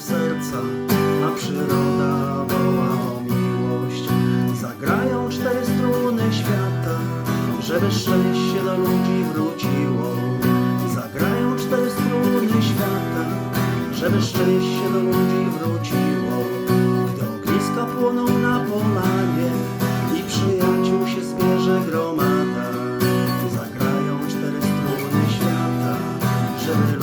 serca, a przyroda woła o miłość. Zagrają cztery struny świata, żeby szczęście do ludzi wróciło. Zagrają cztery struny świata, żeby szczęście do ludzi wróciło. Gdy ogniska płoną na polanie i przyjaciół się zbierze gromada, zagrają cztery struny świata, żeby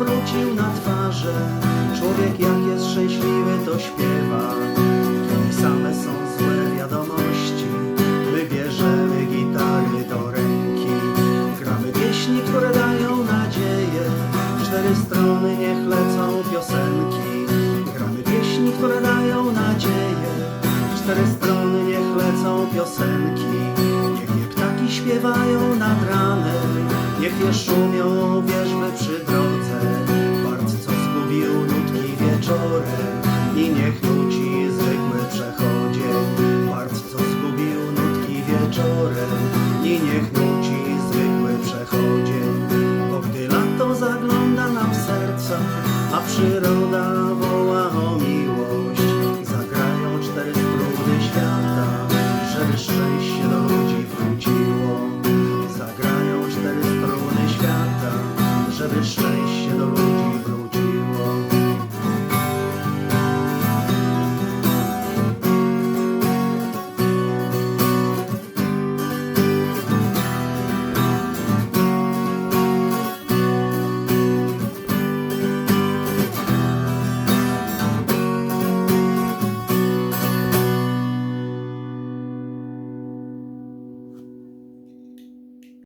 powrócił na twarzy. Człowiek jak jest szczęśliwy, to śpiewa. Kiedy same są złe wiadomości, my bierzemy gitary do ręki, gramy pieśni, które dają nadzieję. Cztery strony niech lecą piosenki, gramy pieśni, które dają nadzieję. Cztery strony niech lecą piosenki, niech je ptaki śpiewają ranem, Niech nie szumią wierzby przy drodze. Bart, co zgubił nutki wieczorem. I niech nuci zwykły przechodzie. Bart, co zgubił nutki wieczorem. I niech nuci zwykły przechodzie. Bo gdy lato zagląda nam w serca A przyroda gratidão.